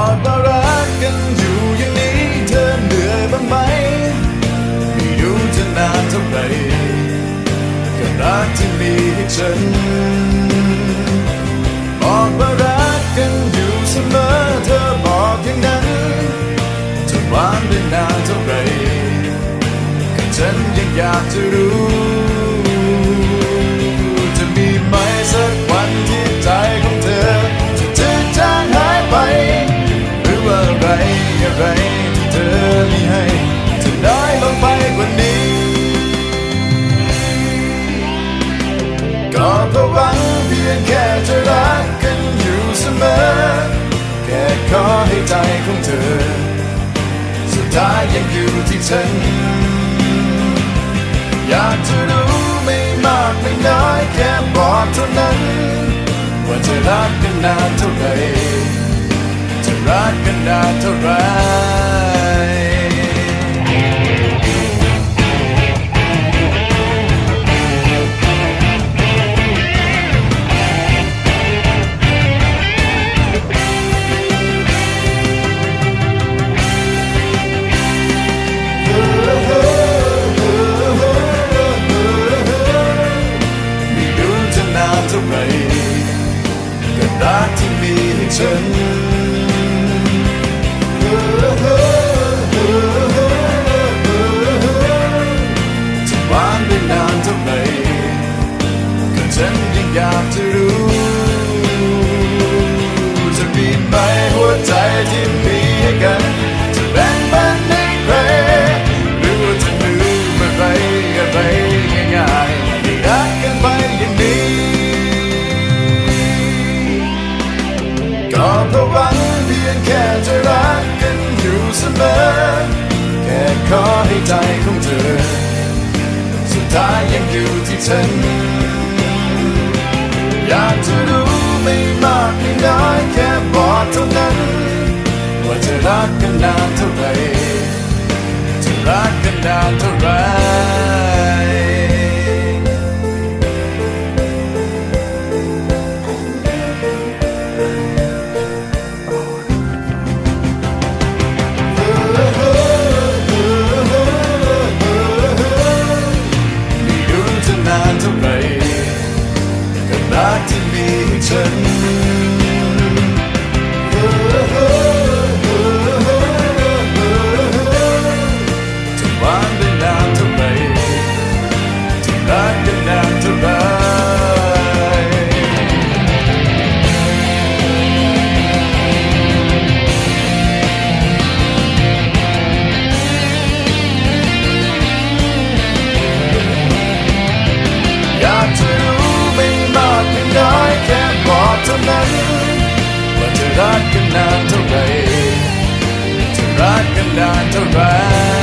อกว่ารักกันอยู่อย่างนี้เธอเหนื่อยบ้างไหม ไม่รู้จะนานเท่าไหร่ก็รักที่มีให้ฉัน นานเท่าไหร่ก็ฉันยังอยากจะรู้ จะมีไหมสักวันที่ใจของเธอ จะจืดจางหายไป หรือว่าอะไรอะไรที่เธอ ยังอยู่ที่ฉัน อยากจะรู้ไม่มากไม่น้อยแค่บอกเท่านั้น ว่าจะรักกันนานเท่าไหร่จะรักกันนานเท่าไหร่ ฉันจะหวานไปนานเท่าไหร่ก็ฉันยังอยากจะรู้ จะบินไหมหัวใจที่ เพราะหวังเพียงแค่จะรักกันอยู่เสมอ แค่ขอให้ใจของเธอ สุดท้ายยังอยู่ที่ฉัน อยากจะรู้ไม่มากไม่น้อยแค่บอกเท่านั้น ว่าจะรักกันนานเท่าไหร่จะรักกันนานเท่าไหร่ มี รักกันนานเท่าไรจะรักกันนานเท่าไร